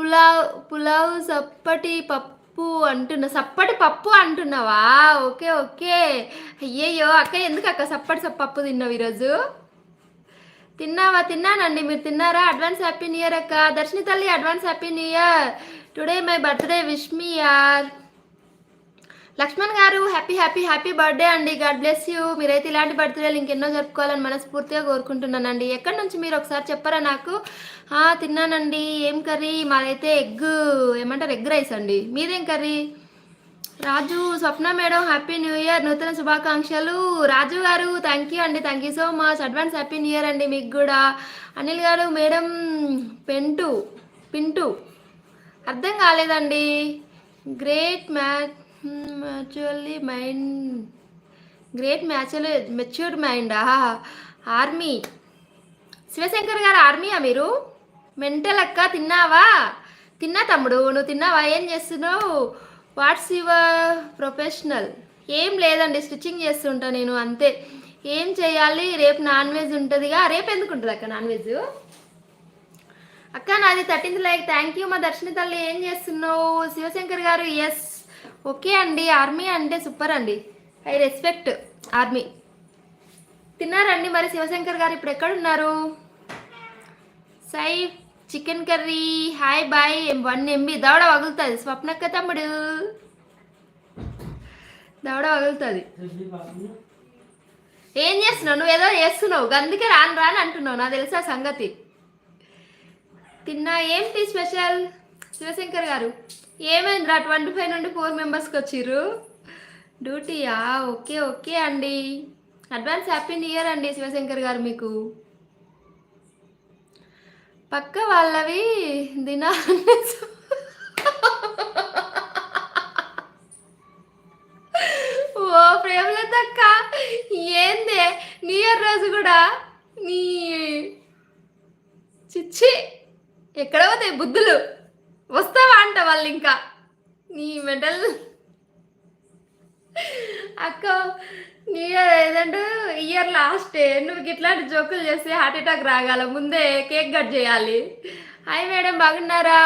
పులావ్ పులావ్ సప్పటి పప్పు అంటున్నా. సప్పటి పప్పు అంటున్నావా? Okay okay. అయ్యయ్యో అక్క ఎందుకు అక్క సప్పటి సప్పప్పు తిన్నావు ఈరోజు? తిన్నావా? తిన్నానండి. మీరు తిన్నారా? అడ్వాన్స్ హ్యాపీ న్యూ ఇయర్ అక్క. దర్శని తల్లి advance happy new year. Today my birthday wish me యార్ Laxman garu happy happy happy birthday అండి. God bless you. మీరైతే ఇలాంటి బర్త్డేలు ఇంకెన్నో జరుపుకోవాలని మనస్ఫూర్తిగా కోరుకుంటున్నానండి. ఎక్కడి నుంచి మీరు ఒకసారి చెప్పారా నాకు? తిన్నానండి. ఏం కర్రీ? మాదైతే ఎగ్ ఏమంటారు? ఎగ్ రైస్ అండి. మీదేం curry? Raju Swapna madam happy new year. నూతన శుభాకాంక్షలు. రాజు గారు థ్యాంక్ యూ అండి. Thank you so much. Advance happy new year అండి మీకు కూడా. అనిల్ గారు మేడం పెంటు పింటు. అర్థం కాలేదండి. Great match mutually mind great mutual matured మైండా army Shivashankar గారు ఆర్మీయా మీరు? మెంటల్ అక్క తిన్నావా? తిన్నా తమ్ముడు నువ్వు తిన్నావా? ఏం చేస్తున్నావు? వాట్స్ యువర్ ప్రొఫెషనల్ ఏం లేదండి స్టిచ్చింగ్ చేస్తుంటా నేను అంతే. ఏం చేయాలి? రేపు నాన్ వెజ్ ఉంటుందిగా. రేపు ఎందుకు ఉంటుంది అక్క నాన్ వెజ్ అక్క నాది థర్టీన్త్ లైక్ థ్యాంక్ యూ మా దర్శని తల్లి. ఏం చేస్తున్నావు? శివశంకర్ గారు ఎస్ ఓకే అండి ఆర్మీ అంటే సూపర్ అండి. I respect army. తిన్నారండి మరి శివశంకర్ గారు ఇప్పుడు ఎక్కడున్నారు? సై chicken curry hi bye one MB దవడ వగులుతుంది స్వప్నక్క తమ్ముడు. దవడ వగులుతుంది. ఏం చేస్తున్నావు? నువ్వు ఏదో చేస్తున్నావు. అందుకే రాను రాను అంటున్నావు. నాకు తెలుసా సంగతి. తిన్నా ఏంటి స్పెషల్? శివశంకర్ గారు. ఏమైందిరా? ట్వంటీ ఫైవ్ నుండి ఫోర్ మెంబర్స్కి వచ్చిర్రు. డ్యూటీయా? ఓకే ఓకే అండి. అడ్వాన్స్ హ్యాపీ న్యూ ఇయర్ అండి శివశంకర్ గారు మీకు. పక్క వాళ్ళవి దినా ఓ ప్రేమలతక్క ఏందే? న్యూ ఇయర్ రోజు కూడా నీ చిచ్చి ఎక్కడ పోతాయి బుద్ధులు. వస్తావా అంట వాళ్ళు ఇంకా? నీ మెడల్. అక్క నీ ఏదంటే ఇయర్ లాస్ట్ నువ్వు ఇట్లాంటి జోకులు చేస్తే హార్ట్ అటాక్ రాగాల ముందే కేక్ కట్ చేయాలి. హాయ్ మేడం బాగున్నారా?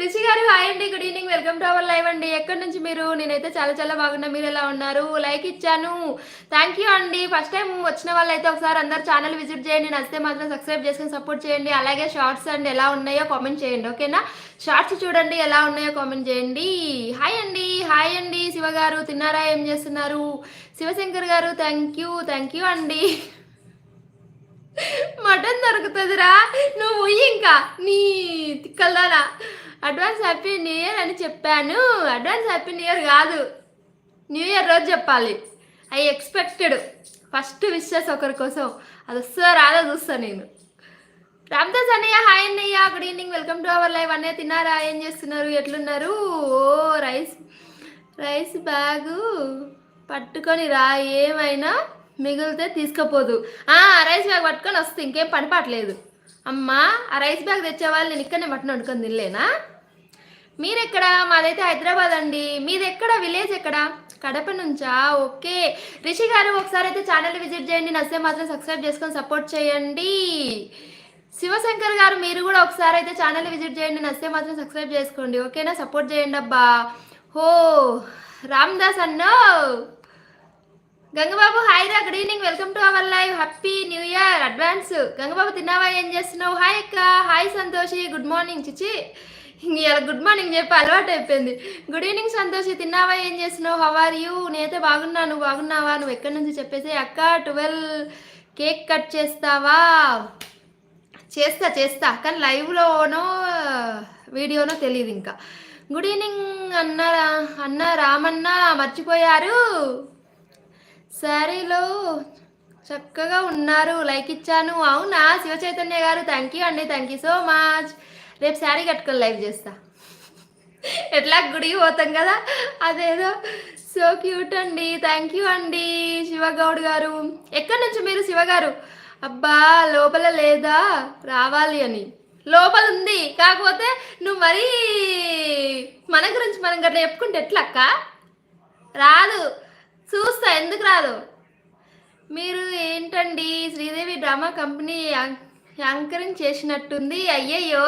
రిషి గారు హాయ్ అండి good evening welcome to our live అండి. ఎక్కడి నుంచి మీరు? నేనైతే చాలా చాలా బాగున్నా. మీరు ఎలా ఉన్నారు? లైక్ ఇచ్చాను. థ్యాంక్ యూ అండి. ఫస్ట్ టైం వచ్చిన వాళ్ళైతే ఒకసారి అందరు ఛానల్ విజిట్ చేయండి. నచ్చితే మాత్రం సబ్స్క్రైబ్ చేసుకుని సపోర్ట్ చేయండి. అలాగే షార్ట్స్ అండి ఎలా ఉన్నాయో కామెంట్ చేయండి ఓకేనా షార్ట్స్ చూడండి ఎలా ఉన్నాయో కామెంట్ చేయండి. హాయ్ అండి హాయ్ అండి శివ గారు తిన్నారా? ఏం చేస్తున్నారు? Shivashankar garu thank you thank you అండి. మటన్ దొరుకుతుందిరా. నువ్వు ఇంకా. నీ తిక్కల్దానా అడ్వాన్స్ హ్యాపీ న్యూ ఇయర్ అని చెప్పాను. అడ్వాన్స్ హ్యాపీ న్యూ ఇయర్ కాదు. న్యూ ఇయర్ రోజు చెప్పాలి. ఐ ఎక్స్పెక్టెడ్ ఫస్ట్ విషెస్ ఒకరి కోసం. అది వస్తుందో రాదో చూస్తాను నేను. రామ్దాస్ అన్నయ్య హాయ్ అన్నయ్య. Good evening welcome to our live అన్నయ్య తిన్నారా? ఏం చేస్తున్నారు? ఎట్లున్నారు? ఓ రైస్ రైస్ బ్యాగు పట్టుకొని రా. ఏమైనా మిగిలితే తీసుకుపోదు. ఆ రైస్ బ్యాగ్ పట్టుకొని వస్తే ఇంకేం పని పట్టలేదు అమ్మా ఆ రైస్ బ్యాగ్ తెచ్చేవాళ్ళు నేను ఇక్కడనే మటన్ వండుకొని తినలేనా? మీరెక్కడ? మాదైతే హైదరాబాద్ అండి. మీది ఎక్కడ విలేజ్ ఎక్కడ? కడప నుంచా? ఓకే. రిషి గారు ఒకసారి అయితే ఛానల్ విజిట్ చేయండి. నచ్చితే మాత్రం సబ్స్క్రైబ్ చేసుకొని సపోర్ట్ చేయండి. శివశంకర్ గారు మీరు కూడా ఒకసారి అయితే ఛానల్ విజిట్ చేయండి. నచ్చితే మాత్రం సబ్స్క్రైబ్ చేసుకోండి. ఓకేనా? సపోర్ట్ చేయండి అబ్బా. హో రామ్దాస్ అన్నో! గంగబాబు హాయ్ రా good evening welcome to our live happy new year advance Gangababu తిన్నావా? ఏం చేస్తున్నావు? హాయ్ అక్క. హాయ్ సంతోషి. గుడ్ మార్నింగ్ చిచి. ఇలా గుడ్ మార్నింగ్ చెప్పి అలవాటు అయిపోయింది. Good evening Santoshi. తిన్నావా? ఏం చేస్తున్నావు? హవ్ ఆర్ యూ నేనైతే బాగున్నాను నువ్వు బాగున్నావా? నువ్వు ఎక్కడి నుంచి చెప్పేసి అక్క ట్వెల్వ్ కేక్ కట్ చేస్తావా? చేస్తా చేస్తా. కానీ లైవ్లోనో వీడియోనో తెలియదు ఇంకా. గుడ్ ఈవినింగ్ అన్న అన్న రామన్న మర్చిపోయారు? శారీలో చక్కగా ఉన్నారు. లైక్ ఇచ్చాను. అవునా? శివ చైతన్య గారు థ్యాంక్ యూ అండి. థ్యాంక్ యూ సో మచ్ రేపు శారీ కట్టుకొని లైవ్ చేస్తా. ఎట్లా గుడికి పోతాం కదా? అదేదో. సో క్యూట్ అండి. థ్యాంక్ యూ అండి శివగౌడ్ గారు. ఎక్కడి నుంచి మీరు శివగారు అబ్బా లోపల లేదా? రావాలి అని. లోపల ఉంది. కాకపోతే నువ్వు మరీ మన గురించి మనం గట్లా చెప్పుకుంటే ఎట్లా అక్క? రాదు. చూస్తా ఎందుకు రాదు? మీరు ఏంటండి? శ్రీదేవి డ్రామా కంపెనీ యాంకరింగ్ చేసినట్టుంది. అయ్యయ్యో!